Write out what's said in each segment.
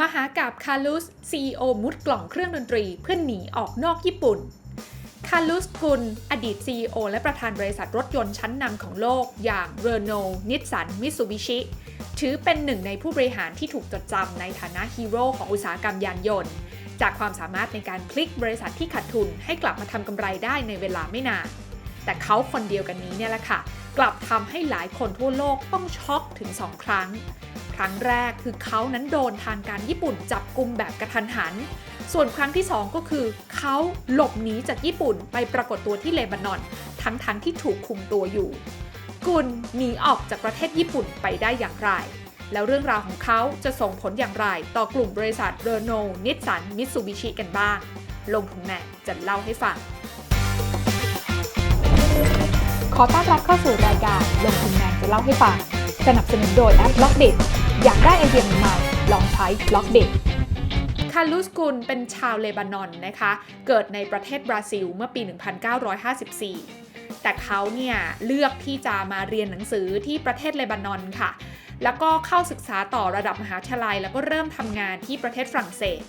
มหากาบคารุส CEO มุดกล่องเครื่องดนตรีเพื่อหนีออกนอกญี่ปุ่น คารุสกุล อดีต CEO และประธานบริษัทรถยนต์ชั้นนำของโลก อย่างเรโนนิสสัน มิ t ซูบิชิ ถือเป็นหนึ่งในผู้บริหารที่ถูกจดจำในฐานะฮีโร่ของอุตสาหกรรมยานยนต์ จากความสามารถในการพลิกบริษัทที่ขาดทุนให้กลับมาทำกำไรได้ในเวลาไม่นาน แต่เขาคนเดียวกันนี้เนี่ยแหละค่ะ กลับทำให้หลายคนทั่วโลกต้องช็อกถึง2ครั้ง ครั้งแรกคือเขานั้นโดนทางการญี่ปุ่นจับกลุ่มแบบกระทันหัน ส่วนครั้งที่ 2 ก็คือเขาหลบหนีจากญี่ปุ่นไปปรากฏตัวที่เลบานอน ทั้งๆทที่ถูกคุมตัวอยู่ กุลหนีออกจากประเทศญี่ปุ่นไปได้อย่างไร แล้วเรื่องราวของเขาจะส่งผลอย่างไร ต่อกลุ่มบริษัทเรโนนิสสันมิตซูบิชิกันบ้าง ลงทุนแมนจะเล่าให้ฟัง ขอต้อนรับเข้าสู่รายการลงทุนแมนจะเล่าให้ฟังสนับสนุนโดยแอปบล็อกเด็ อยากได้ไอเดียใหม่ๆลองใช้บล็อกเด็กคารุสกุลเป็นชาวเลบานอนนะคะ เกิดในประเทศบราซิลเมื่อปี 1954 แต่เขาเนี่ยเลือกที่จะมาเรียนหนังสือที่ประเทศเลบานอนค่ะ แล้วก็เข้าศึกษาต่อระดับมหาวิทยาลัย แล้วก็เริ่มทำงานที่ประเทศฝรั่งเศส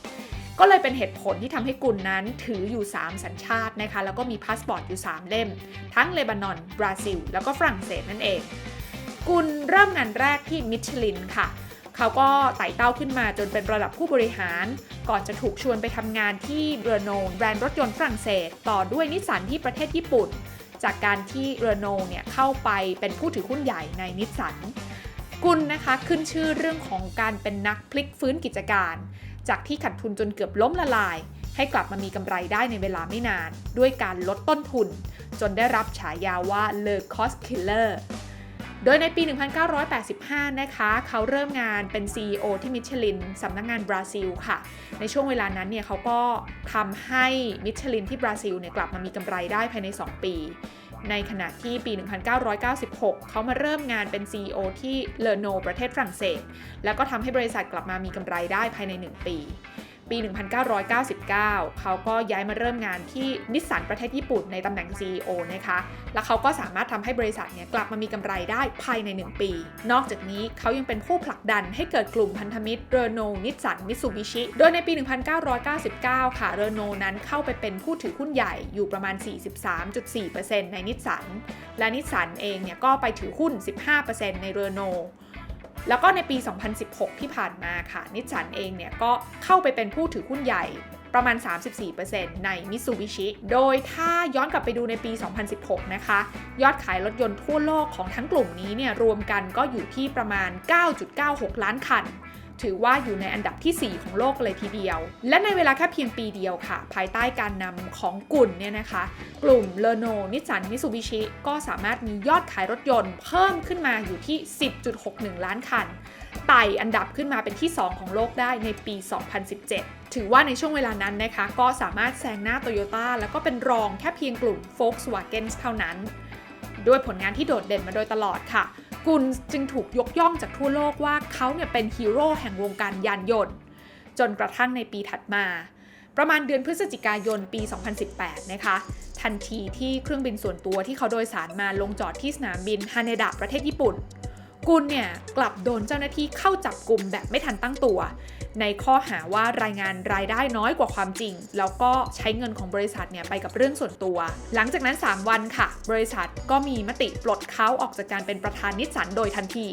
ก็เลยเป็นเหตุผลที่ทำให้กุลนั้นถืออยู่ 3 สัญชาตินะคะ แล้วก็มีพาสปอร์ตอยู่ 3 เล่ม ทั้งเลบานอน บราซิล แล้วก็ฝรั่งเศสนั่นเอง กุลเริ่มงานแรกที่มิชลินค่ะ เขาก็ไต่เต้าขึ้นมาจนเป็นระดับผู้บริหาร ก่อนจะถูกชวนไปทำงานที่เรโนแบรนด์รถยนต์ฝรั่งเศส ต่อด้วยนิสสันที่ประเทศญี่ปุ่น จากการที่เรโนเนี่ยเข้าไปเป็นผู้ถือหุ้นใหญ่ในนิสสันกุลนะคะขึ้นชื่อเรื่องของการเป็นนักพลิกฟื้นกิจการ จากที่ขาดทุนจนเกือบล้มละลาย ให้กลับมามีกำไรได้ในเวลาไม่นาน ด้วยการลดต้นทุน จนได้รับฉายาว่า Le Cost Killer โดยในปี 1985 นะคะ เขาเริ่มงานเป็น CEO ที่มิชลินสำนักงงานบราซิลค่ะ ในช่วงเวลานั้นเนี่ยเขาก็ทำให้มิชลินที่บราซิลเนี่ยกลับมามีกำไรได้ภายใน 2 ปี ในขณะที่ปี 1996 เขามาเริ่มงานเป็น CEO ที่เลโนประเทศฝรั่งเศส แล้วก็ทำให้บริษัทกลับมามีกำไรได้ภายใน 1 ปี ปี 1999 เขาก็ย้ายมาเริ่มงานที่นิสสันประเทศญี่ปุ่นในตำแหน่ง CEO นะคะ แล้วเขาก็สามารถทำให้บริษัทเนี่ยกลับมามีกำไรได้ภายใน 1 ปี นอกจากนี้เขายังเป็นผู้ผลักดันให้เกิดกลุ่มพันธมิตรเรโนนิสสันมิตซูบิชิ โดยในปี 1999 ค่ะเรโนนั้นเข้าไปเป็นผู้ถือหุ้นใหญ่อยู่ประมาณ 43.4%ในนิสสัน และนิสสันเองเนี่ยก็ไปถือหุ้น 15%ในเรโน แล้วก็ในปี 2016 ที่ผ่านมาค่ะ นิสสันเองเนี่ยก็เข้าไปเป็นผู้ถือหุ้นใหญ่ประมาณ 34%ในมิ t ซูบิชิโดยถ้าย้อนกลับไปดูในปี 2016 นะคะ ยอดขายรถยนต์ทั่วโลกของทั้งกลุ่มนี้เนี่ยรวมกันก็อยู่ที่ประมาณ 9.96 ล้านคัน ถือว่าอยู่ในอันดับที่ 4 ของโลกเลยทีเดียว และในเวลาแค่เพียงปีเดียวค่ะ ภายใต้การนำของกลุ่นเนี่ยนะคะ กลุ่มเลโนนิสสันมิ t ซูบิชิก็สามารถมียอดขายรถยนต์เพิ่มขึ้นมาอยู่ที่ 10.61 ล้านคันไต่อันดับขึ้นมาเป็นที่ 2 ของโลกได้ในปี 2017 ถือว่าในช่วงเวลานั้นนะคะ ก็สามารถแซงหน้าโตโยต้าแล้วก็เป็นรองแค่เพียงกลุ่ม Volkswagen เท่านั้น ด้วยผลงานที่โดดเด่นมาโดยตลอดค่ะ กุลจึงถูกยกย่องจากทั่วโลกว่าเขาเนี่ยเป็นฮีโร่แห่งวงการยานยนต์ จนกระทั่งในปีถัดมา ประมาณเดือนพฤศจิกายนปี 2018 นะคะ ทันทีที่เครื่องบินส่วนตัวที่เขาโดยสารมาลงจอดที่สนามบินฮาเนดะประเทศญี่ปุ่น กุลเนี่ยกลับโดนเจ้าหน้าที่เข้าจับกลุ่มแบบไม่ทันตั้งตัว ในข้อหาว่ารายงานรายได้น้อยกว่าความจริง แล้วก็ใช้เงินของบริษัทเนี่ยไปกับเรื่องส่วนตัว หลังจากนั้น 3 วันค่ะ บริษัทก็มีมติปลดเขาออกจากการเป็นประธานนิสสันโดยทันที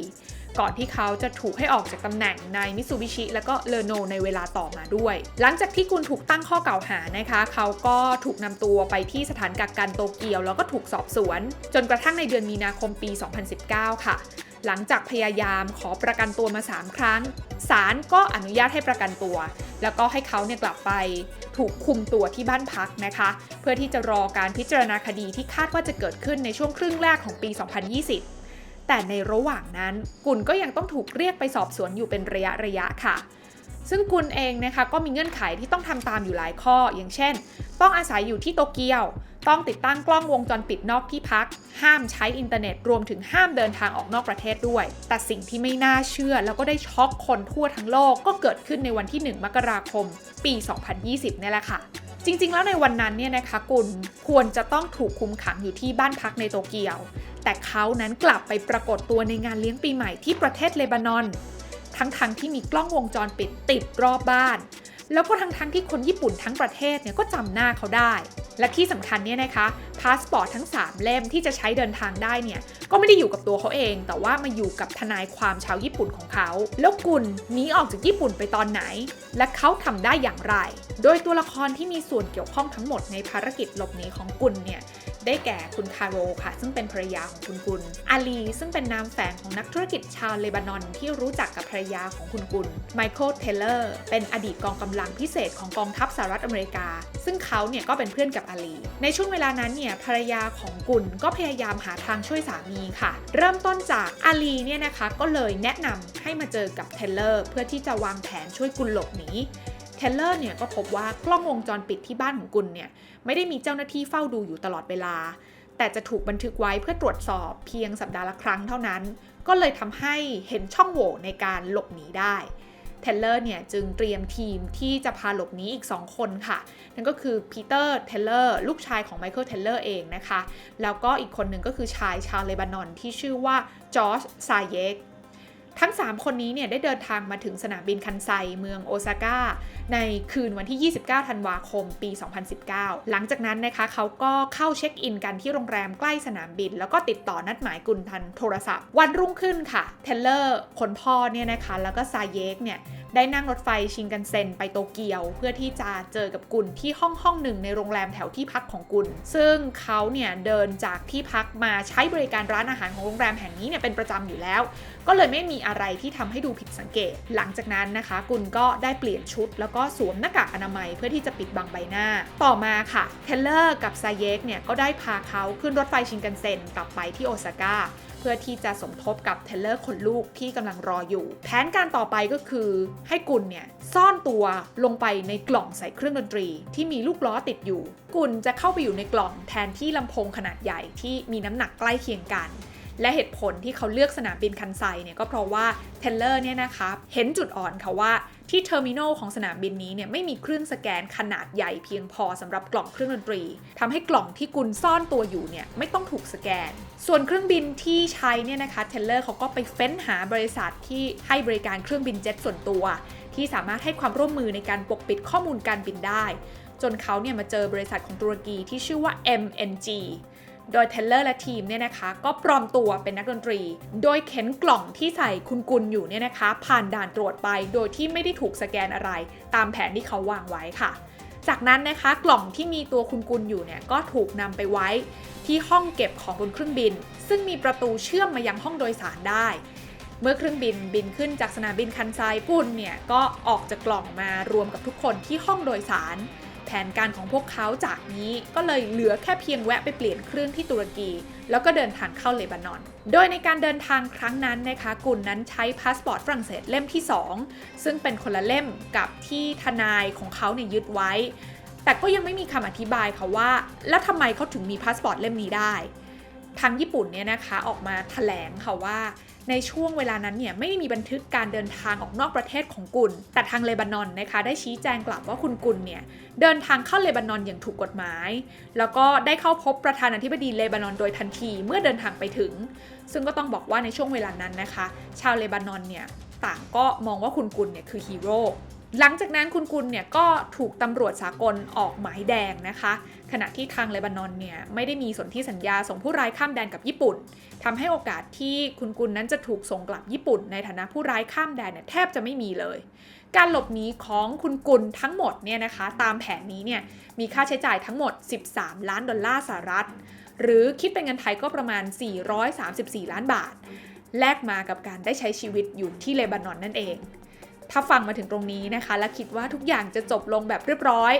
ก่อนที่เขาจะถูกให้ออกจากตำแหน่งในมิ t ซูบิชิแล้วก็เลโนในเวลาต่อมาด้วย หลังจากที่กุลถูกตั้งข้อกล่าวหานะคะ เขาก็ถูกนำตัวไปที่สถานกักกันโตเกียว แล้วก็ถูกสอบสวน จนกระทั่งในเดือนมีนาคมปี 2019 ค่ะ หลังจากพยายามขอประกันตัวมา 3 ครั้งศาลก็อนุญาตให้ประกันตัว แล้วก็ให้เขาเนี่ยกลับไปถูกคุมตัวที่บ้านพักนะคะ เพื่อที่จะรอการพิจารณาคดีที่คาดว่าจะเกิดขึ้นในช่วงครึ่งแรกของปี 2020 แต่ในระหว่างนั้นกุลก็ยังต้องถูกเรียกไปสอบสวนอยู่เป็นระยะระยะค่ะ ซึ่งกุลเองนะคะก็มีเงื่อนไขที่ต้องทำตามอยู่หลายข้อ อย่างเช่น ต้องอาศัยอยู่ที่โตเกียว ต้องติดตั้งกล้องวงจรปิดนอกที่พัก ห้ามใช้อินเทอร์เน็ตรวมถึงห้ามเดินทางออกนอกประเทศด้วย แต่สิ่งที่ไม่น่าเชื่อ แล้วก็ได้ช็อกคนทั่วทั้งโลกก็เกิดขึ้นในวันที่ 1 มกราคม ปี 2020นี่แหละค่ะ จริง ๆ แล้วในวันนั้นเนี่ยนะคะกุลควรจะต้องถูกคุมขังอยู่ที่บ้านพักในโตเกียว แต่เขานั้นกลับไปปรากฏตัวในงานเลี้ยงปีใหม่ที่ประเทศเลบานอน ทั้งๆทที่มีกล้องวงจรปิดติดรอบบ้าน แล้วก็ทั้งๆทที่คนญี่ปุ่นทั้งประเทศเนี่ยก็จำหน้าเขาได้ และที่สำคัญเนี่ยนะคะพาสปอร์ตทั้ง 3 เล่มที่จะใช้เดินทางได้เนี่ยก็ไม่ได้อยู่กับตัวเขาเอง แต่ว่ามาอยู่กับทนายความชาวญี่ปุ่นของเขา แล้วกุลหนีออกจากญี่ปุ่นไปตอนไหน และเขาทำได้อย่างไร โดยตัวละครที่มีส่วนเกี่ยวข้องทั้งหมดในภารกิจหลบหนีของกุลเนี่ย ได้แก่คุณคาโรค่ะ ซึ่งเป็นภรรยาของคุณกุล อาลี ซึ่งเป็นนามแฝงของนักธุรกิจชาวเลบานอนที่รู้จักกับภรรยาของคุณกุล ไมเคิล เทเลอร์ เป็นอดีตกองกำลังพิเศษของกองทัพสหรัฐอเมริกา ซึ่งเขาเนี่ยก็เป็นเพื่อนกับอาลี ในช่วงเวลานั้นเนี่ยภรรยาของกุลก็พยายามหาทางช่วยสามีค่ะ เริ่มต้นจากอาลีเนี่ยนะคะก็เลยแนะนำให้มาเจอกับเทเลอร์ เพื่อที่จะวางแผนช่วยกุลหลบหนี เทเลอร์เนี่ยก็พบว่ากล้องวงจรปิดที่บ้านของกุลเนี่ยไม่ได้มีเจ้าหน้าที่เฝ้าดูอยู่ตลอดเวลา แต่จะถูกบันทึกไว้เพื่อตรวจสอบเพียงสัปดาห์ละครั้งเท่านั้น ก็เลยทำให้เห็นช่องโหว่ในการหลบหนีได้เทเลอร์เนี่ยจึงเตรียมทีมที่จะพาหลบหนีอีก 2 คนค่ะ นั่นก็คือปีเตอร์เทเลอร์ลูกชายของไมเคิลเทเลอร์เองนะคะ แล้วก็อีกคนหนึ่งก็คือชายชาวเลบานอนที่ชื่อว่าจอร์จซาเยก ทั้ง 3 คนนี้เนี่ยได้เดินทางมาถึงสนามบินคันไซเมืองโอซาก้าในคืนวันที่ 29 ธันวาคม ปี 2019 หลังจากนั้นนะคะเขาก็เข้าเช็คอินกันที่โรงแรมใกล้สนามบิน แล้วก็ติดต่อนัดหมายกุนทันโทรศัพท์ วันรุ่งขึ้นค่ะ เทเลอร์คนพ่อเนี่ยนะคะ แล้วก็ซาเยกเนี่ย ได้นั่งรถไฟชิงกันเซ็นไปโตเกียว เพื่อที่จะเจอกับกุลที่ห้องห้องหนึ่งในโรงแรมแถวที่พักของกุล ซึ่งเขาเนี่ยเดินจากที่พักมาใช้บริการร้านอาหารของโรงแรมแห่งนี้เนี่ยเป็นประจำอยู่แล้ว ก็เลยไม่มีอะไรที่ทำให้ดูผิดสังเกต หลังจากนั้นนะคะ กุลก็ได้เปลี่ยนชุด แล้วก็สวมหน้ากากอนามัยเพื่อที่จะปิดบังใบหน้า ต่อมาค่ะเทเลอร์กับซาเยกเนี่ยก็ได้พาเขาขึ้นรถไฟชิงกันเซ็นกลับไปที่โอซาก้าเพื่อที่จะสมทบกับเทเลอร์คนลูกที่กำลังรออยู่ แผนการต่อไปก็คือให้กุลเนี่ยซ่อนตัวลงไปในกล่องใส่เครื่องดนตรี ที่มีลูกล้อติดอยู่ กุลจะเข้าไปอยู่ในกล่องแทนที่ลำโพงขนาดใหญ่ที่มีน้ำหนักใกล้เคียงกัน และเหตุผลที่เขาเลือกสนามบินคันไซเนี่ยก็เพราะว่าเทเลอร์เนี่ยนะคะเห็นจุดอ่อนค่ะว่าที่เทอร์มินอลของสนามบินนี้เนี่ยไม่มีเครื่องสแกนขนาดใหญ่เพียงพอสำหรับกล่องเครื่องดนตรีทำให้กล่องที่กุลซ่อนตัวอยู่เนี่ยไม่ต้องถูกสแกน ส่วนเครื่องบินที่ใช้เนี่ยนะคะเทเลอร์เขาก็ไปเฟ้นหาบริษัทที่ให้บริการเครื่องบินเจ็ตส่วนตัว ที่สามารถให้ความร่วมมือในการปกปิดข้อมูลการบินได้ จนเขาเนี่ยมาเจอบริษัทของตุรกีที่ชื่อว่า MNG โดยเทเลอร์และทีมเนี่ยนะคะก็ปลอมตัวเป็นนักดนตรี โดยเข็นกล่องที่ใส่คุณกุลอยู่เนี่ยนะคะ ผ่านด่านตรวจไปโดยที่ไม่ได้ถูกสแกนอะไร ตามแผนที่เขาวางไว้ค่ะ จากนั้นนะคะกล่องที่มีตัวคุณกุลอยู่เนี่ยก็ถูกนำไปไว้ ที่ห้องเก็บของบนเครื่องบิน ซึ่งมีประตูเชื่อมมายังห้องโดยสารได้เมื่อเครื่องบินบินขึ้นจากสนามบินคันไซกุลเนี่ยก็ออกจากกล่องมารวมกับทุกคนที่ห้องโดยสาร แผนการของพวกเขาจากนี้ก็เลยเหลือแค่เพียงแวะไปเปลี่ยนเครื่องที่ตุรกี แล้วก็เดินทางเข้าเลบานอน โดยในการเดินทางครั้งนั้นนะคะกุลนั้นใช้พาสปอร์ตฝรั่งเศสเล่มที่ 2 ซึ่งเป็นคนละเล่มกับที่ทนายของเขาเนี่ยยึดไว้ แต่ก็ยังไม่มีคำอธิบายค่ะว่า แล้วทำไมเขาถึงมีพาสปอร์ตเล่มนี้ได้ ทางญี่ปุ่นเนี่ยนะคะออกมาแถลงค่ะว่า ในช่วงเวลานั้นเนี่ยไม่มีบันทึกการเดินทางออกนอกประเทศของกุลแต่ทางเลบานอนนะคะได้ชี้แจงกลับว่าคุณกุลเนี่ยเดินทางเข้าเลบานอนอย่างถูกกฎหมาย แล้วก็ได้เข้าพบประธานาธิบดีเลบานอนโดยทันทีเมื่อเดินทางไปถึง ซึ่งก็ต้องบอกว่าในช่วงเวลานั้นนะคะ ชาวเลบานอนเนี่ยต่างก็มองว่าคุณกุลเนี่ยคือฮีโร่ หลังจากนั้นคุณกุลเนี่ยก็ถูกตำรวจสากลออกหมายแดงนะคะ ขณะที่ทางเลบานอนเนี่ยไม่ได้มีสนธิสัญญาส่งผู้ร้ายข้ามแดนกับญี่ปุ่นทำให้โอกาสที่คุณกุลนั้นจะถูกส่งกลับญี่ปุ่น ในฐานะผู้ร้ายข้ามแดนเนี่ยแทบจะไม่มีเลย การหลบหนีของคุณกุลทั้งหมดเนี่ยนะคะตามแผนนี้เนี่ยมีค่าใช้จ่ายทั้งหมด 13 ล้านดอลลาร์สหรัฐ หรือคิดเป็นเงินไทยก็ประมาณ 434 ล้านบาทแลกมากับการได้ใช้ชีวิตอยู่ที่เลบานอนนั่นเอง ถ้าฟังมาถึงตรงนี้นะคะ และคิดว่าทุกอย่างจะจบลงแบบเรียบร้อย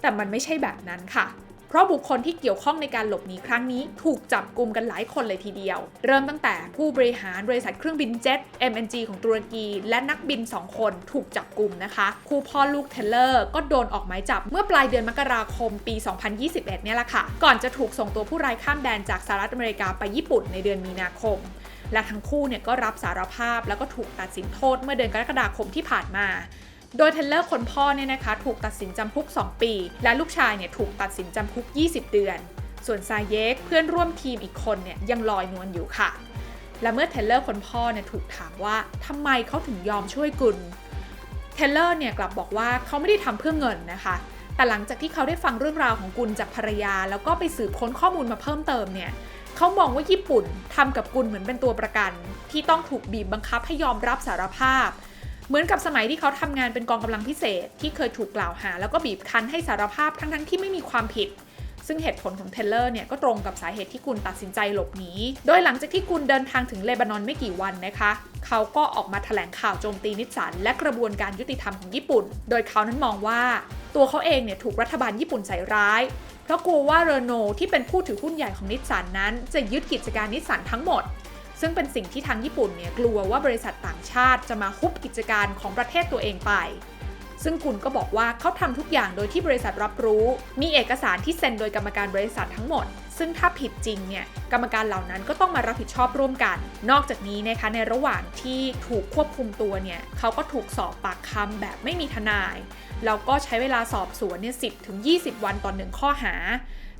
แต่มันไม่ใช่แบบนั้นค่ะ เพราะบุคคลที่เกี่ยวข้องในการหลบหนีครั้งนี้ ถูกจับกลุ่มกันหลายคนเลยทีเดียว เริ่มตั้งแต่ผู้บริหารบริษัทเครื่องบินเจ็ต MNG ของตุรกี และนักบิน 2 คนถูกจับกลุ่มนะคะคู่พ่อลูกเทเลอร์ ก็โดนออกหมายจับเมื่อปลายเดือนมกราคมปี 2021 เนี่ยแหละค่ะ ก่อนจะถูกส่งตัวผู้ร้ายข้ามแดนจากสหรัฐอเมริกาไปญี่ปุ่นในเดือนมีนาคม และทั้งคู่เนี่ยก็รับสารภาพแล้วก็ถูกตัดสินโทษเมื่อเดือนกรกฎาคมที่ผ่านมา โดยเทเลอร์คนพ่อเนี่ยนะคะถูกตัดสินจำคุก 2 ปี และลูกชายเนี่ยถูกตัดสินจำคุก 20 เดือน ส่วนซายเยกเพื่อนร่วมทีมอีกคนเนี่ยยังลอยนวลอยู่ค่ะ และเมื่อเทเลอร์คนพ่อเนี่ยถูกถามว่าทำไมเขาถึงยอมช่วยกุลเทเลอร์เนี่ยกลับบอกว่าเขาไม่ได้ทำเพื่อเงินนะคะ แต่หลังจากที่เขาได้ฟังเรื่องราวของกุลจากภรรยา แล้วก็ไปสืบค้นข้อมูลมาเพิ่มเติมเนี่ย เขามองว่าญี่ปุ่นทำกับกุลเหมือนเป็นตัวประกัน ที่ต้องถูกบีบบังคับให้ยอมรับสารภาพ เหมือนกับสมัยที่เขาทำงานเป็นกองกำลังพิเศษ ที่เคยถูกกล่าวหา แล้วก็บีบคั้นให้สารภาพทั้งๆที่ไม่มีความผิด ซึ่งเหตุผลของเทเลอร์เนี่ยก็ตรงกับสาเหตุที่กุลตัดสินใจหลบหนีโดยหลังจากที่กุลเดินทางถึงเลบานอนไม่กี่วันนะคะ เขาก็ออกมาแถลงข่าวโจมตีนิสสันและกระบวนการยุติธรรมของญี่ปุ่น โดยเขานั้นมองว่า ตัวเขาเองเนี่ยถูกรัฐบาลญี่ปุ่นใส่ร้าย เพราะกลัวว่าเรโนที่เป็นผู้ถือหุ้นใหญ่ของนิสสันนั้น จะยึดกิจการนิสสันทั้งหมด ซึ่งเป็นสิ่งที่ทางญี่ปุ่นเนี่ยกลัวว่าบริษัทต่างชาติจะมาฮุบกิจการของประเทศตัวเองไป ซึ่งกุณก็บอกว่าเขาทำทุกอย่างโดยที่บริษัทรับรู้ มีเอกสารที่เซ็นโดยกรรมการบริษัททั้งหมด ซึ่งถ้าผิดจริงเนี่ยกรรมการเหล่านั้นก็ต้องมารับผิดชอบร่วมกัน นอกจากนี้นะคะในระหว่างที่ถูกควบคุมตัวเนี่ยเขาก็ถูกสอบปากคำแบบไม่มีทนายแล้วก็ใช้เวลาสอบสวนเนี่ยสิถึง 20 วันต่อหนึ่งข้อหา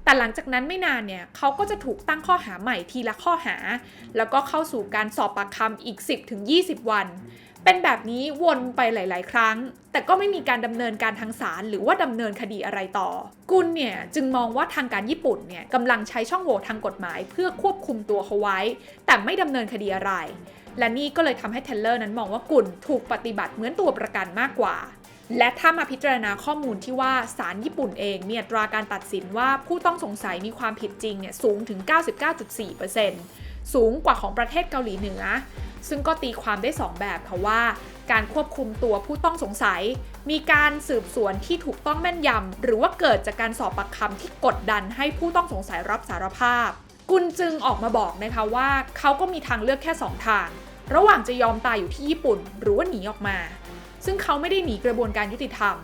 แต่หลังจากนั้นไม่นานเนี่ยเขาก็จะถูกตั้งข้อหาใหม่ทีละข้อหา แล้วก็เข้าสู่การสอบปากคำอีก 10ถึง20 วัน เป็นแบบนี้วนไปหลาย ๆ ครั้ง แต่ก็ไม่มีการดำเนินการทางศาลหรือว่าดำเนินคดีอะไรต่อ กุลเนี่ยจึงมองว่าทางการญี่ปุ่นเนี่ยกำลังใช้ช่องโหว่ทางกฎหมาย เพื่อควบคุมตัวเขาไว้ แต่ไม่ดำเนินคดีอะไร และนี่ก็เลยทำให้เทเลอร์นั้นมองว่ากุลถูกปฏิบัติเหมือนตัวประกันมากกว่าและถ้ามาพิจารณาข้อมูลที่ว่าศาลญี่ปุ่นเองมีอัตราการตัดสินว่าผู้ต้องสงสัยมีความผิดจริงเนี่ยสูงถึง 99.4%สูงกว่าของประเทศเกาหลีเหนือ ซึ่งก็ตีความได้ 2 แบบค่ะว่า การควบคุมตัวผู้ต้องสงสัย มีการสืบสวนที่ถูกต้องแม่นยำ หรือว่าเกิดจากการสอบปากคำที่กดดันให้ผู้ต้องสงสัยรับสารภาพ กุลจึงออกมาบอกนะคะว่าเขาก็มีทางเลือกแค่ 2 ทาง ระหว่างจะยอมตายอยู่ที่ญี่ปุ่น หรือว่าหนีออกมา ซึ่งเขาไม่ได้หนีกระบวนการยุติธรรม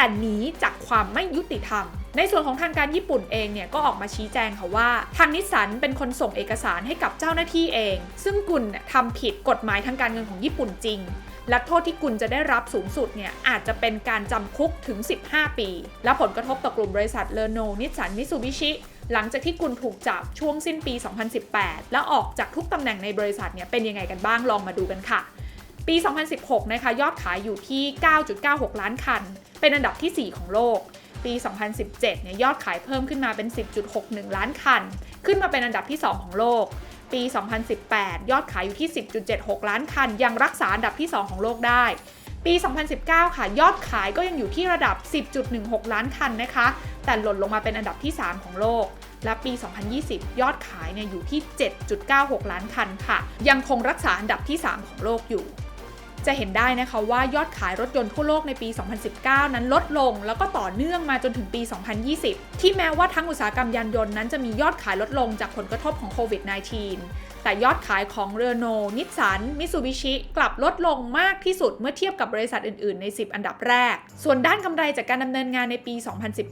แต่หนีจากความไม่ยุติธรรม ในส่วนของทางการญี่ปุ่นเองเนี่ยก็ออกมาชี้แจงค่ะว่า ทางนิสสันเป็นคนส่งเอกสารให้กับเจ้าหน้าที่เอง ซึ่งกุลเนี่ยทำผิดกฎหมายทางการเงินของญี่ปุ่นจริงและโทษที่กุลจะได้รับสูงสุดเนี่ยอาจจะเป็นการจำคุกถึง 15 ปี และผลกระทบต่อกลุ่มบริษัทเลโนนิสสันมิซูบิชิหลังจากที่กุลถูกจับช่วงสิ้นปี 2018 แล้วออกจากทุกตำแหน่งในบริษัทเนี่ยเป็นยังไงกันบ้างลองมาดูกันค่ะ ปี 2016 นะคะยอดขายอยู่ที่ 9.96 ล้านคัน เป็นอันดับที่ 4 ของโลก ปี 2017 เนี่ยยอดขายเพิ่มขึ้นมาเป็น 10.61 ล้านคัน ขึ้นมาเป็นอันดับที่ 2 ของโลก ปี 2018 ยอดขายอยู่ที่ 10.76 ล้านคัน ยังรักษาอันดับที่ 2 ของโลกได้ ปี 2019 ค่ะ ยอดขายก็ยังอยู่ที่ระดับ 10.16 ล้านคันนะคะ แต่หล่นลงมาเป็นอันดับที่ 3 ของโลกและปี 2020 ยอดขายเนี่ยอยู่ที่ 7.96 ล้านคันค่ะ ยังคงรักษาอันดับที่ 3 ของโลกอยู่ จะเห็นได้นะคะว่ายอดขายรถยนต์ทั่วโลกในปี 2019 นั้นลดลง แล้วก็ต่อเนื่องมาจนถึงปี 2020 ที่แม้ว่าทั้งอุตสาหกรรมยานยนต์นั้นจะมียอดขายลดลงจากผลกระทบของโควิด -19 แต่ยอดขายของเรโนนิสสัน มิตซูบิชิกลับลดลงมากที่สุดเมื่อเทียบกับบริษัทอื่น ๆ ใน 10 อันดับแรก ส่วนด้านกำไรจากการดำเนินงานในปี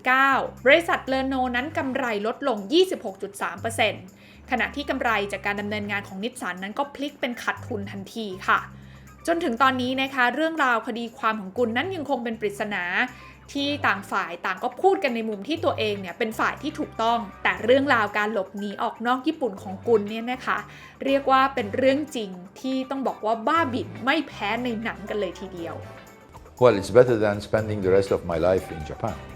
2019 บริษัทเรโนนั้นกำไรลดลง 26.3%ขณะที่กำไรจากการดำเนินงานของนิสสันนั้นก็พลิกเป็นขาดทุนทันทีค่ะ จนถึงตอนนี้นะคะ เรื่องราวคดีความของกุลนั้นยังคงเป็นปริศนาที่ต่างฝ่ายต่างก็พูดกันในมุมที่ตัวเองเนี่ยเป็นฝ่ายที่ถูกต้อง แต่เรื่องราวการหลบหนีออกนอกญี่ปุ่นของกุลเนี่ยนะคะ เรียกว่าเป็นเรื่องจริงที่ต้องบอกว่าบ้าบิ่นไม่แพ้ในหนังกันเลยทีเดียว Well, it's better than spending the rest of my life in Japan.